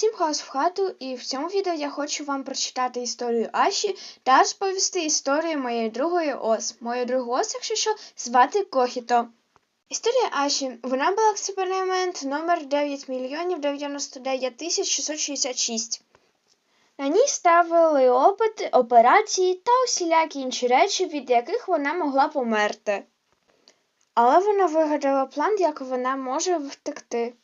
Всім хаос в хату, і в цьому відео я хочу вам прочитати історію Аші та розповісти історію моєї другої ос. Мою другу ос, якщо що, звати Кохіто. Історія Аші. Вона була експеримент номер 9 мільйонів 99 тисяч 666. На ній ставили опити, операції та усілякі інші речі, від яких вона могла померти. Але вона вигадала план, як вона може втекти.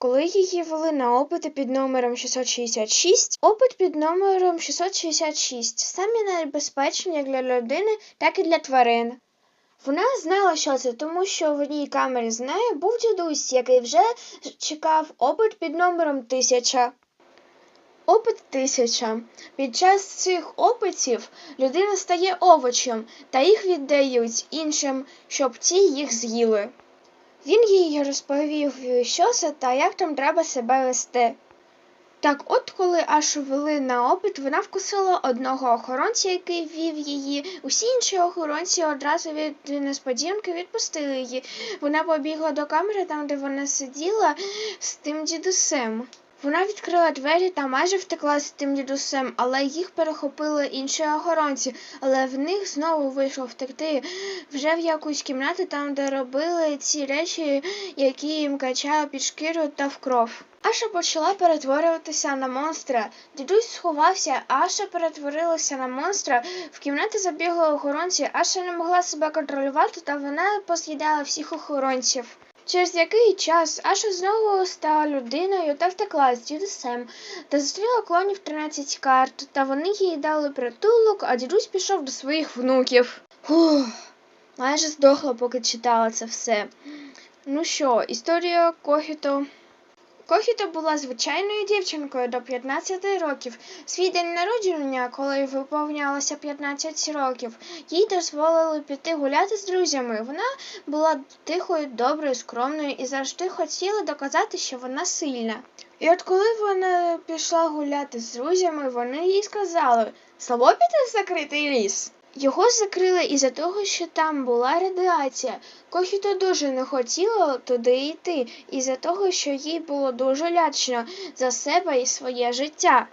Коли її вели на опити під номером 666, опит під номером 666 самі найбезпечні як для людини, так і для тварин. Вона знала, що це, тому що в одній камері з нею був дідусь, який вже чекав опит під номером 1000. Опит 1000. Під час цих опитів людина стає овочем, та їх віддають іншим, щоб ті їх з'їли. Він їй розповів, що це та як там треба себе вести. Так от, коли аж вели на опит, вона вкусила одного охоронця, який вів її. Усі інші охоронці одразу від несподіванки відпустили її. Вона побігла до камери, там, де вона сиділа з тим дідусем. Вона відкрила двері та майже втекла з тим дідусем, але їх перехопили інші охоронці, але в них знову вийшло втекти вже в якусь кімнату, там, де робили ці речі, які їм качали під шкіру та в кров. Аша почала перетворюватися на монстра. Дідусь сховався, Аша перетворилася на монстра. В кімнату забігли охоронці. Аша не могла себе контролювати, та вона поз'їдала всіх охоронців. Через який час Аша знову стала людиною та втекла з дідусем та зустріла клонів 13 карт, та вони їй дали притулок, а дідусь пішов до своїх внуків. Фух, майже здохла, поки читала це все. Ну що, історія Кохіто. Кохіто була звичайною дівчинкою до 15 років. Свій день народження, коли виповнялося 15 років, їй дозволили піти гуляти з друзями. Вона була тихою, доброю, скромною і завжди хотіла доказати, що вона сильна. І от коли вона пішла гуляти з друзями, вони їй сказали слабо піти в закритий ліс. Його закрили із-за того, що там була радіація. Кохіто дуже не хотіла туди йти, із-за того, що їй було дуже лячно за себе і своє життя.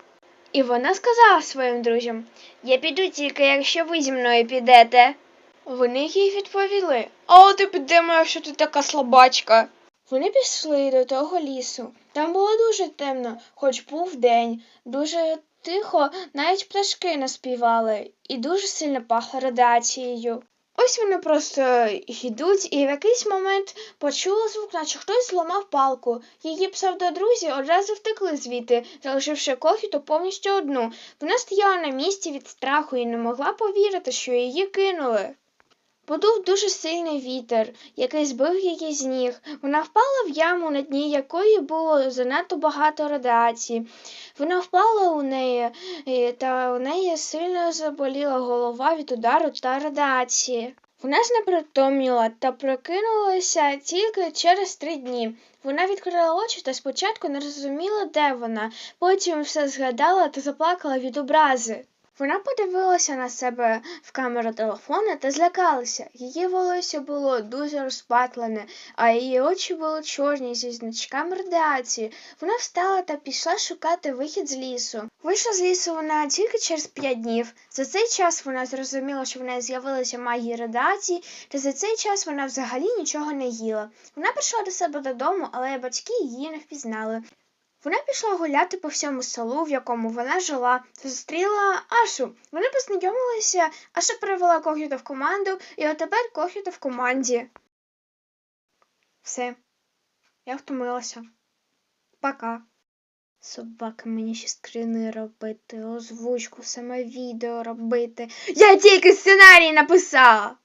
І вона сказала своїм друзям Я піду тільки, якщо ви зі мною підете. Вони їй відповіли А і підемо, якщо ти така слабачка. Вони пішли до того лісу. Там було дуже темно, хоч був день, дуже тихо, навіть пташки наспівали, і дуже сильно пахло радіацією. Ось вони просто йдуть, і в якийсь момент почула звук, наче хтось зламав палку. Її псевдодрузі одразу втекли звідти, залишивши кофіту повністю одну. Вона стояла на місці від страху і не могла повірити, що її кинули. Подув дуже сильний вітер, який збив її з ніг. Вона впала в яму, на дні якої було занадто багато радіації. Вона впала у неї, та у неї сильно заболіла голова від удару та радіації. Вона знепритомніла та прокинулася тільки через три дні. Вона відкрила очі та спочатку не розуміла, де вона, потім все згадала та заплакала від образи. Вона подивилася на себе в камеру телефона та злякалася. Її волосся було дуже розпатлене, а її очі були чорні зі значками радіації. Вона встала та пішла шукати вихід з лісу. Вийшла з лісу вона тільки через п'ять днів. За цей час вона зрозуміла, що в неї з'явилися магії радіації, та за цей час вона взагалі нічого не їла. Вона прийшла до себе додому, але батьки її не впізнали. Вона пішла гуляти по всьому селу, в якому вона жила, та зустріла Ашу. Вони познайомилися, Аша перевела Кохіта в команду, і от тепер Кохіта в команді. Все. Я втомилася. Пока. Собака мені ще скрини робити, озвучку, саме відео робити. Я тільки сценарій написала.